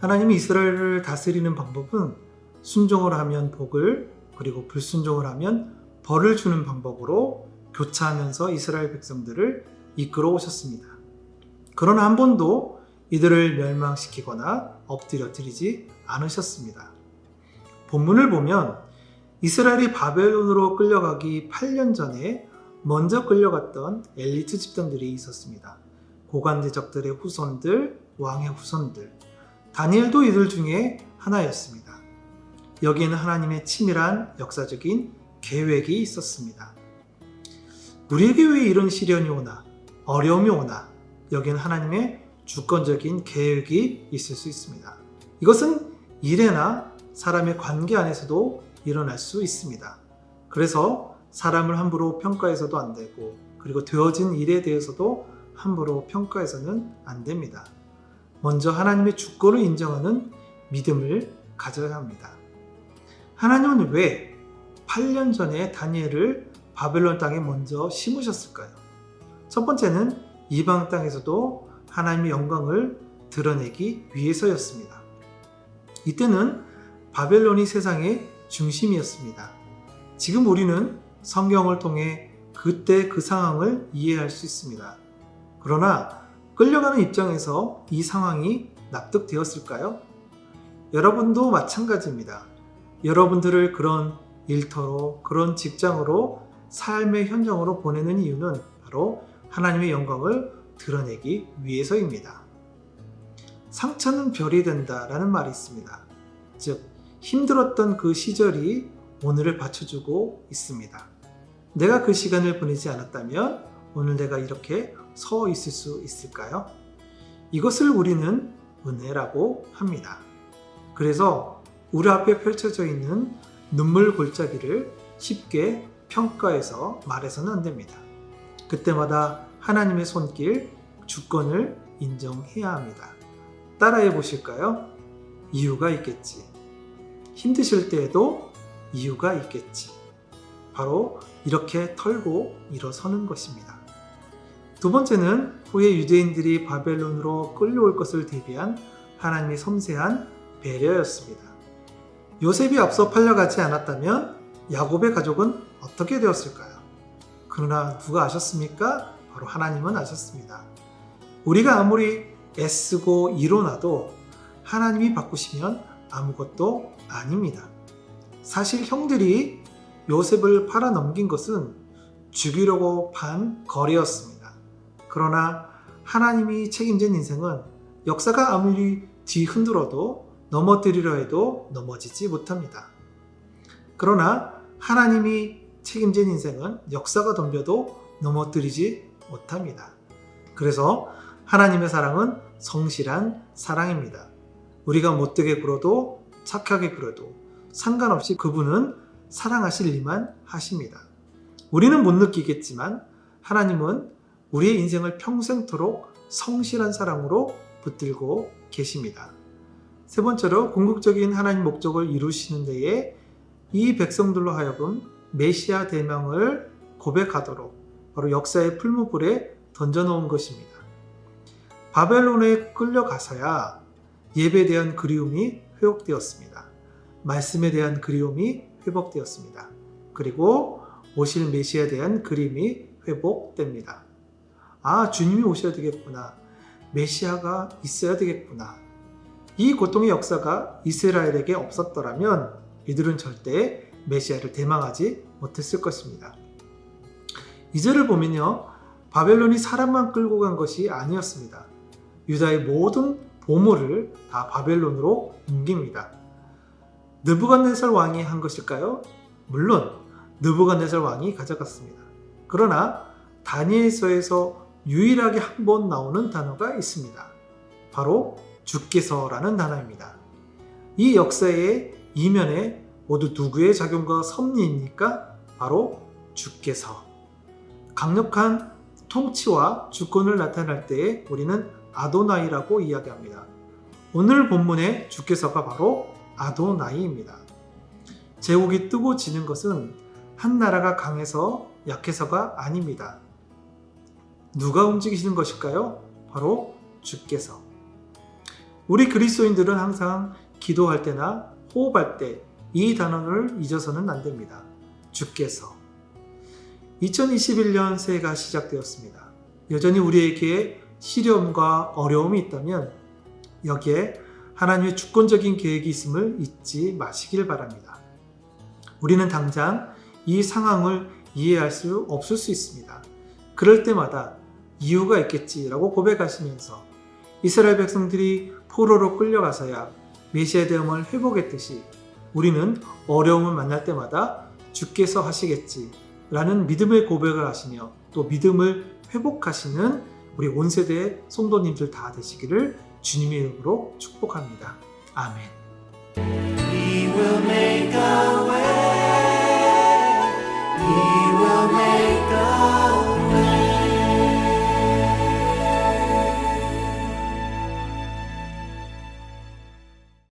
하나님이 이스라엘을 다스리는 방법은 순종을 하면 복을 그리고 불순종을 하면 벌을 주는 방법으로 교차하면서 이스라엘 백성들을 이끌어 오셨습니다. 그러나 한 번도 이들을 멸망시키거나 엎드려 드리지 않으셨습니다. 본문을 보면 이스라엘이 바벨론으로 끌려가기 8년 전에 먼저 끌려갔던 엘리트 집단들이 있었습니다. 고관대적들의 후손들, 왕의 후손들, 다니엘도 이들 중에 하나였습니다. 여기에는 하나님의 치밀한 역사적인 계획이 있었습니다. 우리에게 왜 이런 시련이 오나, 어려움이 오나, 여기는 하나님의 주권적인 계획이 있을 수 있습니다. 이것은 일에나 사람의 관계 안에서도 일어날 수 있습니다. 그래서 사람을 함부로 평가해서도 안 되고, 그리고 되어진 일에 대해서도 함부로 평가해서는 안 됩니다. 먼저 하나님의 주권을 인정하는 믿음을 가져야 합니다. 하나님은 왜 8년 전에 다니엘을 바벨론 땅에 먼저 심으셨을까요? 첫 번째는 이방 땅에서도 하나님의 영광을 드러내기 위해서였습니다. 이때는 바벨론이 세상의 중심이었습니다. 지금 우리는 성경을 통해 그때 그 상황을 이해할 수 있습니다. 그러나 끌려가는 입장에서 이 상황이 납득되었을까요? 여러분도 마찬가지입니다. 여러분들을 그런 일터로, 그런 직장으로, 삶의 현장으로 보내는 이유는 바로 하나님의 영광을 드러내기 위해서입니다. 상처는 별이 된다 라는 말이 있습니다. 즉, 힘들었던 그 시절이 오늘을 받쳐주고 있습니다. 내가 그 시간을 보내지 않았다면 오늘 내가 이렇게 서 있을 수 있을까요? 이것을 우리는 은혜라고 합니다. 그래서 우리 앞에 펼쳐져 있는 눈물 골짜기를 쉽게 평가해서 말해서는 안 됩니다. 그때마다 하나님의 손길, 주권을 인정해야 합니다. 따라해 보실까요? 이유가 있겠지. 힘드실 때에도 이유가 있겠지. 바로 이렇게 털고 일어서는 것입니다. 두 번째는 후에 유대인들이 바벨론으로 끌려올 것을 대비한 하나님의 섬세한 배려였습니다. 요셉이 앞서 팔려가지 않았다면 야곱의 가족은 어떻게 되었을까요? 그러나 누가 아셨습니까? 바로 하나님은 아셨습니다. 우리가 아무리 애쓰고 일어나도 하나님이 바꾸시면 아무것도 아닙니다. 사실 형들이 요셉을 팔아 넘긴 것은 죽이려고 판 거래였습니다. 그러나 하나님이 책임진 인생은 역사가 아무리 뒤흔들어도 넘어뜨리려 해도 넘어지지 못합니다. 그러나 하나님이 책임진 인생은 역사가 덤벼도 넘어뜨리지 못합니다. 그래서 하나님의 사랑은 성실한 사랑입니다. 우리가 못되게 굴어도 착하게 굴어도 상관없이 그분은 사랑하실 일만 하십니다. 우리는 못 느끼겠지만 하나님은 우리의 인생을 평생토록 성실한 사랑으로 붙들고 계십니다. 세 번째로 궁극적인 하나님 목적을 이루시는 데에 이 백성들로 하여금 메시아 대명을 고백하도록 바로 역사의 풀무불에 던져놓은 것입니다. 바벨론에 끌려가서야 예배에 대한 그리움이 회복되었습니다. 말씀에 대한 그리움이 회복되었습니다. 그리고 오실 메시아에 대한 그림이 회복됩니다. 아, 주님이 오셔야 되겠구나. 메시아가 있어야 되겠구나. 이 고통의 역사가 이스라엘에게 없었더라면 이들은 절대 메시아를 대망하지 못했을 것입니다. 이절을 보면요. 바벨론이 사람만 끌고 간 것이 아니었습니다. 유다의 모든 보물을 다 바벨론으로 옮깁니다. 느부갓네살 왕이 한 것일까요? 물론 느부갓네살 왕이 가져갔습니다. 그러나 다니엘서에서 유일하게 한 번 나오는 단어가 있습니다. 바로 주께서라는 단어입니다. 이 역사의 이면에 모두 누구의 작용과 섭리입니까? 바로 주께서. 강력한 통치와 주권을 나타낼 때에 우리는 아도나이라고 이야기합니다. 오늘 본문의 주께서가 바로 아도나이입니다. 제국이 뜨고 지는 것은 한 나라가 강해서 약해서가 아닙니다. 누가 움직이시는 것일까요? 바로 주께서. 우리 그리스도인들은 항상 기도할 때나 호흡할 때 이 단어를 잊어서는 안 됩니다. 주께서 2021년 새해가 시작되었습니다. 여전히 우리에게 시련과 어려움이 있다면 여기에 하나님의 주권적인 계획이 있음을 잊지 마시길 바랍니다. 우리는 당장 이 상황을 이해할 수 없을 수 있습니다. 그럴 때마다 이유가 있겠지라고 고백하시면서 이스라엘 백성들이 포로로 끌려가서야 메시아의 대음을 회복했듯이 우리는 어려움을 만날 때마다 주께서 하시겠지라는 믿음의 고백을 하시며 또 믿음을 회복하시는 우리 온 세대의 성도님들 다 되시기를 주님의 이름으로 축복합니다. 아멘.